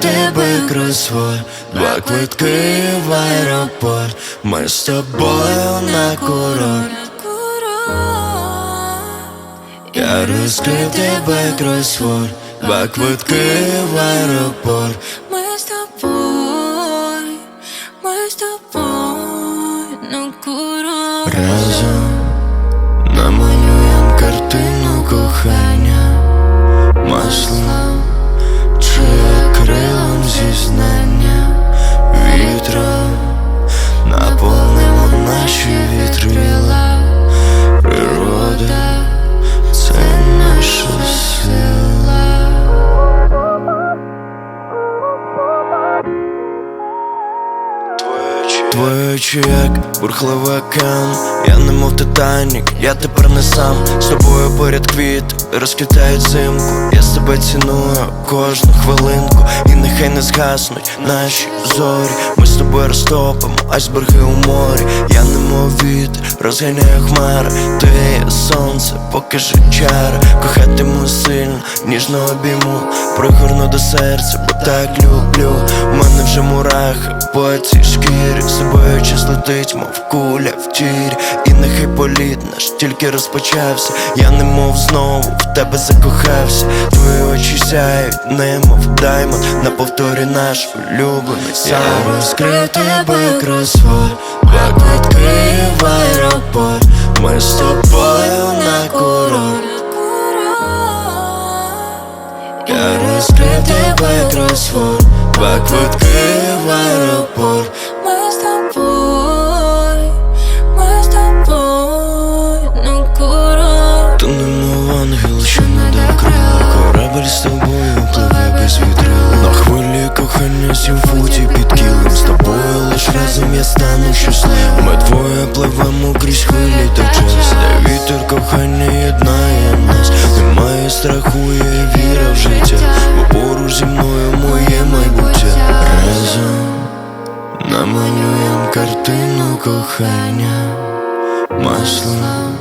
тебе кросворд Два квитки в аеропорт. Ми з тобою на курорт. Я розкрив тебе кросворд. Два квитки в аеропорт. Ми з тобою, ми з тобою на курорт. Разом намалюєм картину кохання. Маслом Твої очі як бурхливий океан. Я не мов Титанік, я тепер не сам. З тобою поряд квіт, розквітають зимку Я з тебе ціную кожну хвилинку. І нехай не згаснуть наші зорі. Ми з тобою розтопимо айсберги у морі. Я не мов вітер, розганяю хмари. Ти сонце, покажи чари Кохатиму сильно, ніжно обійму. Пригорну до серця, бо так люблю. У мене вже мурахи по цій шкірі. З тобою час летить, мов куля в тірі. І нехай політ наш тільки розпочався. Я не мов знову в тебе закохався. Твої очі сяють, немов даймонд. На повторі наш улюблений сон Я розкрив тебе кросворд Два квитки в аеропорт Ми з тобою на курорт. Я розкрив тебе кросворд Два квитки в аеропорт разом я стану щасливим Ми двоє пливемо крізь хвилі та час Де вітер кохання єднає нас Немає страху, є віра в життя Бо поруч зі мною моє майбуття Разом намалюєм картину кохання Маслом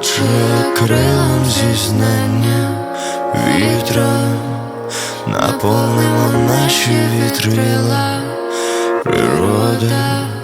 чи акрилом зізнання Вітром наповнимо наші вітрила Природа